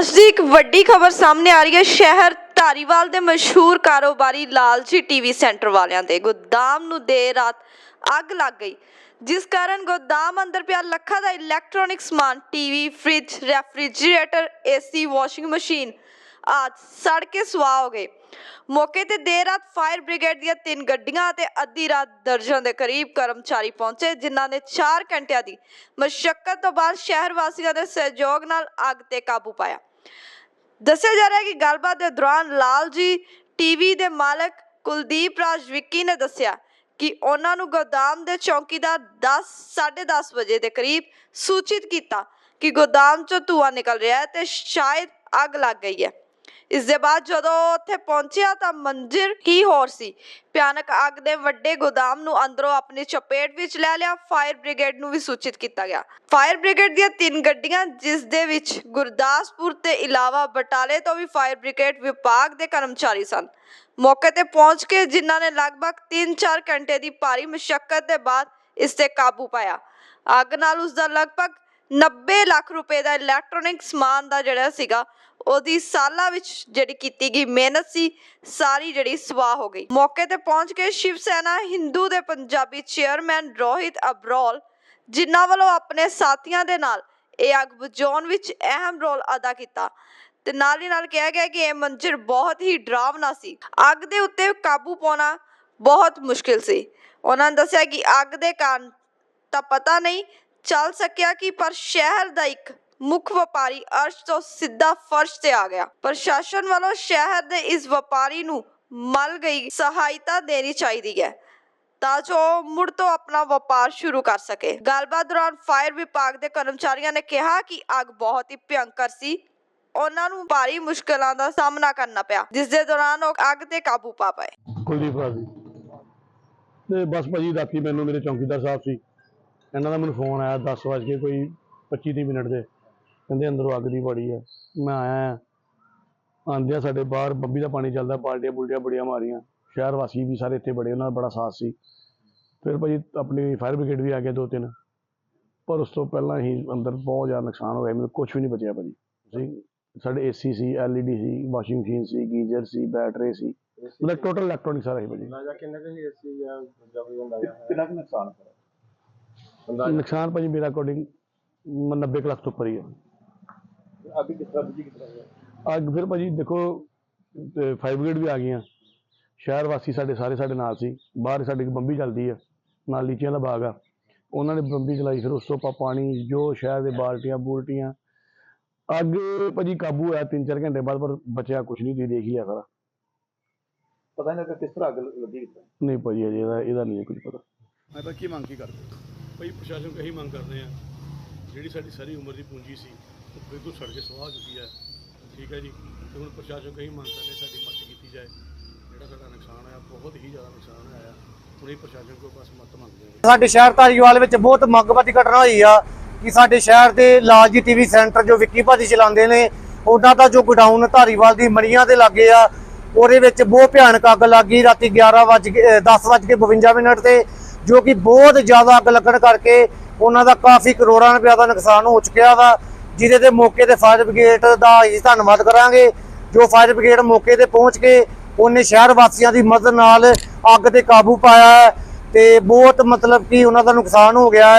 ਅੱਜ ਦੀ ਇੱਕ ਵੱਡੀ ਖਬਰ ਸਾਹਮਣੇ ਆ ਰਹੀ ਹੈ। ਸ਼ਹਿਰ ਧਾਰੀਵਾਲ ਦੇ ਮਸ਼ਹੂਰ ਕਾਰੋਬਾਰੀ ਲਾਲਜੀ ਟੀਵੀ ਸੈਂਟਰ ਵਾਲਿਆਂ ਦੇ ਗੋਦਾਮ ਨੂੰ ਦੇਰ ਰਾਤ ਅੱਗ ਲੱਗ ਗਈ, ਜਿਸ ਕਾਰਨ ਗੋਦਾਮ ਅੰਦਰ ਪਿਆ ਲੱਖਾਂ ਦਾ ਇਲੈਕਟ੍ਰੋਨਿਕ ਸਮਾਨ, TV, fridge, refrigerator, AC, washing machine ਆਦ ਸੜ ਕੇ ਸੁਆਹ ਹੋ ਗਏ। ਮੌਕੇ ਤੇ ਦੇਰ ਰਾਤ ਫਾਇਰ ਬ੍ਰਿਗੇਡ ਦੀਆਂ ਤਿੰਨ ਗੱਡੀਆਂ ਅਤੇ ਅੱਧੀ ਰਾਤ ਦਰਜਨ ਦੇ ਕਰੀਬ ਕਰਮਚਾਰੀ ਪਹੁੰਚੇ, ਜਿਨ੍ਹਾਂ ਨੇ 4 ਘੰਟਿਆਂ ਦੀ ਮਸ਼ੱਕਤ ਤੋਂ ਬਾਅਦ ਸ਼ਹਿਰ ਵਾਸੀਆਂ ਦੇ ਸਹਿਯੋਗ ਨਾਲ ਅੱਗ ਤੇ ਕਾਬੂ ਪਾਇਆ। ਦੱਸਿਆ ਜਾ ਰਿਹਾ ਹੈ ਕਿ ਗੱਲਬਾਤ ਦੇ ਦੌਰਾਨ ਲਾਲ ਜੀ ਟੀਵੀ ਦੇ ਮਾਲਕ ਕੁਲਦੀਪ ਰਾਜ ਵਿੱਕੀ ਨੇ ਦੱਸਿਆ ਕਿ ਉਹਨਾਂ ਨੂੰ ਗੋਦਾਮ ਦੇ ਚੌਕੀਦਾਰ 10 10:30 ਵਜੇ ਦੇ ਕਰੀਬ ਸੂਚਿਤ ਕੀਤਾ ਕਿ ਗੋਦਾਮ ਚੋਂ ਧੂੰਆਂ ਨਿਕਲ ਰਿਹਾ ਹੈ ਤੇ ਸ਼ਾਇਦ ਅੱਗ ਲੱਗ ਗਈ ਹੈ। ਇਸ ਦੇ ਬਾਅਦ ਜਦੋਂ ਉੱਥੇ ਪਹੁੰਚਿਆ ਤਾਂ ਮੰਜ਼ਿਲ ਹੀ ਹੋਰ ਸੀ। ਭਿਆਨਕ ਅੱਗ ਦੇ ਵੱਡੇ ਗੋਦਾਮ ਨੂੰ ਅੰਦਰੋਂ ਆਪਣੀ ਚਪੇਟ ਵਿੱਚ ਲੈ ਲਿਆ, ਫਾਇਰ ਬ੍ਰਿਗੇਡ ਨੂੰ ਵੀ ਸੂਚਿਤ ਕੀਤਾ ਗਿਆ। ਫਾਇਰ ਬ੍ਰਿਗੇਡ ਦੀਆਂ ਤਿੰਨ ਗੱਡੀਆਂ, ਜਿਸ ਦੇ ਵਿੱਚ ਗੁਰਦਾਸਪੁਰ ਤੇ ਇਲਾਵਾ ਬਟਾਲੇ ਤੋਂ ਵੀ ਫਾਇਰ ਬ੍ਰਿਗੇਡ ਵਿਭਾਗ ਦੇ ਕਰਮਚਾਰੀ ਸਨ। ਮੌਕੇ ਤੇ ਪਹੁੰਚ ਕੇ ਜਿਨ੍ਹਾਂ ਨੇ ਲਗਭਗ 3-4 ਘੰਟੇ ਦੀ ਭਾਰੀ ਮੁਸ਼ਕਲ ਦੇ ਬਾਅਦ ਇਸ ਤੇ ਕਾਬੂ ਪਾਇਆ। ਅੱਗ ਨਾਲ ਉਸ ਦਾ ਲਗਭਗ 90 ਲੱਖ ਰੁਪਏ ਦਾ ਇਲੈਕਟ੍ਰੋਨਿਕ ਸਮਾਨ ਦਾ ਜਿਹੜਾ ਸੀਗਾ, ਉਹਦੀ ਸਾਲਾਂ ਵਿੱਚ ਜਿਹੜੀ ਕੀਤੀ ਗਈ ਮਿਹਨਤ ਸੀ, ਸਾਰੀ ਜਿਹੜੀ ਸਵਾਹ ਹੋ ਗਈ। ਮੌਕੇ ਤੇ ਪਹੁੰਚ ਕੇ ਸ਼ਿਵ ਸੈਨਾ, ਹਿੰਦੂ ਦੇ ਪੰਜਾਬੀ ਚੇਅਰਮੈਨ ਰੋਹਿਤ ਅਬਰੋਲ, ਜਿਨ੍ਹਾਂ ਵੱਲੋਂ ਆਪਣੇ ਸਾਥੀਆਂ ਦੇ ਨਾਲ ਇਹ ਅੱਗ ਬੁਝਾਉਣ ਵਿੱਚ ਅਹਿਮ ਰੋਲ ਅਦਾ ਕੀਤਾ। ਤੇ ਨਾਲ ਹੀ ਨਾਲ ਕਿਹਾ ਗਿਆ ਕਿ ਇਹ ਮੰਜ਼ਰ ਬਹੁਤ ਹੀ ਡਰਾਵਨਾ ਸੀ। ਅੱਗ ਦੇ ਉੱਤੇ ਕਾਬੂ ਪਾਉਣਾ ਬਹੁਤ ਮੁਸ਼ਕਿਲ ਸੀ। ਉਹਨਾਂ ਨੇ ਦੱਸਿਆ ਕਿ ਅੱਗ ਦੇ ਕਾਰਨ ਤਾਂ ਪਤਾ ਨਹੀਂ ਚੱਲ ਸਕਿਆ ਕਿ ਪਰ ਸ਼ਹਿਰ ਦਾ ਇੱਕ ਮੁੱਖ ਵਪਾਰੀ ਅਰਸ਼ ਤੋਂ ਸਿੱਧਾ ਫਰਸ਼ ਤੇ ਆ ਗਿਆ। ਪ੍ਰਸ਼ਾਸਨ ਵੱਲੋਂ ਸ਼ਹਿਰ ਦੇ ਇਸ ਵਪਾਰੀ ਨੂੰ ਮਲ ਗਈ ਸਹਾਇਤਾ ਦੇਣੀ ਚਾਹੀਦੀ ਹੈ ਤਾਂ ਜੋ ਮੁੜ ਤੋਂ ਆਪਣਾ ਵਪਾਰ ਸ਼ੁਰੂ ਕਰ ਸਕੇ। ਗੱਲਬਾਤ ਦੌਰਾਨ ਫਾਇਰ ਵਿਭਾਗ ਦੇ ਕਰਮਚਾਰੀਆਂ ਨੇ ਕਿਹਾ ਕਿ ਅੱਗ ਬਹੁਤ ਹੀ ਭਿਅੰਕਰ ਸੀ। ਉਹਨਾਂ ਨੂੰ ਭਾਰੀ ਮੁਸ਼ਕਲਾਂ ਦਾ ਸਾਹਮਣਾ ਕਰਨਾ ਪਿਆ, ਜਿਸ ਦੇ ਦੌਰਾਨ ਉਹ ਅੱਗ ਤੇ ਕਾਬੂ ਪਾ ਪਏ। ਕੁਲਦੀਪ ਰਾਜ ਤੇ ਬਸ ਭਾਜੀ ਰਾਤੀ ਮੈਨੂੰ ਮੇਰੇ ਚੌਕੀਦਾਰ ਸਾਹਿਬ ਸੀ। ਇਹਨਾਂ ਦਾ ਮੈਨੂੰ ਫੋਨ ਆਇਆ 10 ਵਜੇ ਕੇ ਕੋਈ 25 ਤੀਹ ਮਿੰਟ ਦੇ। ਕਹਿੰਦੇ ਅੰਦਰੋਂ ਅੱਗ ਦੀ ਬੜੀ ਹੈ ਮੈਂ ਆਇਆ ਆਂਦਿਆਂ ਸਾਡੇ ਬਾਹਰ ਬੰਬੀ ਦਾ ਪਾਣੀ ਚੱਲਦਾ ਬਾਲਟੀਆਂ ਬੁਲਟੀਆਂ ਬੜੀਆਂ ਮਾਰੀਆਂ। ਸ਼ਹਿਰ ਵਾਸੀ ਵੀ ਸਾਰੇ ਇੱਥੇ ਬੜੇ ਉਹਨਾਂ ਦਾ ਬੜਾ ਸਾਥ ਸੀ। ਫਿਰ ਭਾਜੀ ਆਪਣੀ ਫਾਇਰ ਬ੍ਰਿਗੇਡ ਵੀ ਆ ਗਏ ਦੋ ਤਿੰਨ। ਪਰ ਉਸ ਤੋਂ ਪਹਿਲਾਂ ਹੀ ਅੰਦਰ ਬਹੁਤ ਜ਼ਿਆਦਾ ਨੁਕਸਾਨ ਹੋ ਗਿਆ ਮੈਨੂੰ ਕੁਝ ਵੀ ਨਹੀਂ ਬਚਿਆ ਭਾਜੀ। ਜੀ ਸਾਡੇ ਏਸੀ ਸੀ ਐਲਈਡੀ ਸੀ ਵਾਸ਼ਿੰਗ ਮਸ਼ੀਨ ਸੀ ਗੀਜ਼ਰ ਸੀ ਬੈਟਰੀ ਸੀ। ਮਤਲਬ ਟੋਟਲ ਇਲੈਕਟ੍ਰੋਨਿਕ ਸਾਰਾ ਹੀ ਭਾਜੀ। ਕਿੰਨਾ ਕੁ ਏਸੀ ਜਾਂ ਕਿੰਨਾ ਕੁ ਨੁਕਸਾਨ ਹੋਇਆ? ਅੰਦਾਜ਼ਾ ਨੁਕਸਾਨ ਭਾਜੀ ਮੇਰਾ ਅਕੋਰਡਿੰਗ 90 ਕੁ ਲੱਖ ਤੋਂ ਉੱਪਰ ਹੀ ਹੈ ਅੱਗੇ ਕਿਸ ਤਰ੍ਹਾਂ ਬੁਝੀ ਕਿਸ ਤਰ੍ਹਾਂ ਹੋਇਆ ਅੱਗ ਫਿਰ ਭਾਜੀ ਦੇਖੋ ਫਾਇਰ ਬ੍ਰਿਗੇਡ ਵੀ ਆ ਗਈਆਂ ਸ਼ਹਿਰ ਵਾਸੀ ਸਾਡੇ ਸਾਰੇ ਸਾਡੇ ਨਾਲ ਸੀ ਬਾਹਰ ਸਾਡੀ ਇੱਕ ਬੰਬੀ ਚੱਲਦੀ ਆ ਨਾਲ ਲੀਚੀਆਂ ਦਾ ਬਾਗ ਆ ਉਹਨਾਂ ਨੇ ਬੰਬੀ ਚਲਾਈ ਫਿਰ ਉਸ ਤੋਂ ਪਾ ਪਾਣੀ ਜੋ ਸ਼ਹਿਰ ਦੇ ਬਾਲਟੀਆਂ ਬੂਲਟੀਆਂ ਅੱਗ ਭਾਜੀ ਕਾਬੂ ਹੋਇਆ 3-4 ਘੰਟੇ ਬਾਅਦ ਪਰ ਬਚਿਆ ਕੁਝ ਨਹੀਂ ਤੁਸੀਂ ਦੇਖ ਹੀ ਲਿਆ ਸਾਰਾ ਪਤਾ ਨਹੀਂ ਲੱਗਾ ਕਿਸ ਤਰ੍ਹਾਂ ਅੱਗ ਲੱਗੀ ਕਿਸ ਤਰ੍ਹਾਂ ਨਹੀਂ ਭਾਜੀ ਅਜੇ ਇਹਦਾ ਇਹਦਾ ਨਹੀਂ ਕੁਝ ਪਤਾ ਮੈਂ ਤਾਂ ਕੀ ਮੰਗ ਕੀ ਕਰਦੇ ਭਾਈ ਪ੍ਰਸ਼ਾਸਨ ਤੋਂ ਮੰਗ ਕਰਦੇ ਆ ਜਿਹੜੀ ਸਾਡੀ ਸਾਰੀ ਉਮਰ ਦੀ ਪੂੰਜੀ ਸੀ, ਉਹ ਬਿਲਕੁਲ ਸੜ ਕੇ ਸਵਾਹ ਚੁੱਕੀ ਹੈ। ਠੀਕ ਹੈ ਜੀ? ਤੇ ਹੁਣ ਪ੍ਰਸ਼ਾਸਨ ਤੋਂ ਮੰਗ ਕਰਦੇ ਸਾਡੀ ਮਦਦ ਕੀਤੀ ਜਾਏ। ਜਿਹੜਾ ਸਾਡਾ ਨੁਕਸਾਨ ਹੋਇਆ, ਬਹੁਤ ਹੀ ਜ਼ਿਆਦਾ ਨੁਕਸਾਨ ਹੋਇਆ। ਹੁਣ ਇਹ ਪ੍ਰਸ਼ਾਸਨ ਕੋਲ ਬਸ ਮਦਦ ਮੰਗਦੇ ਆ ਸਾਡੇ ਸ਼ਹਿਰ ਧਾਰੀਵਾਲ ਵਿੱਚ ਬਹੁਤ ਮੰਗਵਾਦੀ ਘਟਨਾ ਹੋਈ ਆ ਕਿ ਸਾਡੇ ਸ਼ਹਿਰ ਦੇ ਲਾਲ ਜੀ ਟੀਵੀ ਸੈਂਟਰ ਜੋ ਵਿੱਕੀ ਭਾਜੀ ਚਲਾਉਂਦੇ ਨੇ, ਉਹਨਾਂ ਦਾ ਜੋ ਗੋਡਾਊਨ ਧਾਰੀਵਾਲ ਦੀ ਮੜੀਆਂ ਦੇ ਲਾਗੇ ਆ, ਉਹਦੇ ਵਿੱਚ ਬਹੁਤ ਭਿਆਨਕ ਅੱਗ ਲੱਗੀ ਰਾਤੀ 11 ਵਜੇ 10 ਵਜੇ 52 ਮਿੰਟ ਤੇ ਜੋ ਕਿ ਬਹੁਤ ਜ਼ਿਆਦਾ ਅੱਗ ਲੱਗਣ ਕਰਕੇ ਉਹਨਾਂ ਦਾ ਕਾਫੀ ਕਰੋੜਾਂ ਰੁਪਏ ਦਾ ਨੁਕਸਾਨ ਹੋ ਚੁੱਕਿਆ ਵਾ, ਜਿਹਦੇ ਤੇ ਮੌਕੇ ਤੇ ਫਾਇਰ ਬ੍ਰਿਗੇਡ ਦਾ ਅਸੀਂ ਧੰਨਵਾਦ ਕਰਾਂਗੇ। ਜੋ ਫਾਇਰ ਬ੍ਰਿਗੇਡ ਮੌਕੇ ਤੇ ਪਹੁੰਚ ਕੇ ਉਹਨੇ ਸ਼ਹਿਰ ਵਾਸੀਆਂ ਦੀ ਮਦਦ ਨਾਲ ਅੱਗ ਤੇ ਕਾਬੂ ਪਾਇਆ ਹੈ ਤੇ ਬਹੁਤ ਮਤਲਬ ਕਿ ਉਹਨਾਂ ਦਾ ਨੁਕਸਾਨ ਹੋ ਗਿਆ ਹੈ।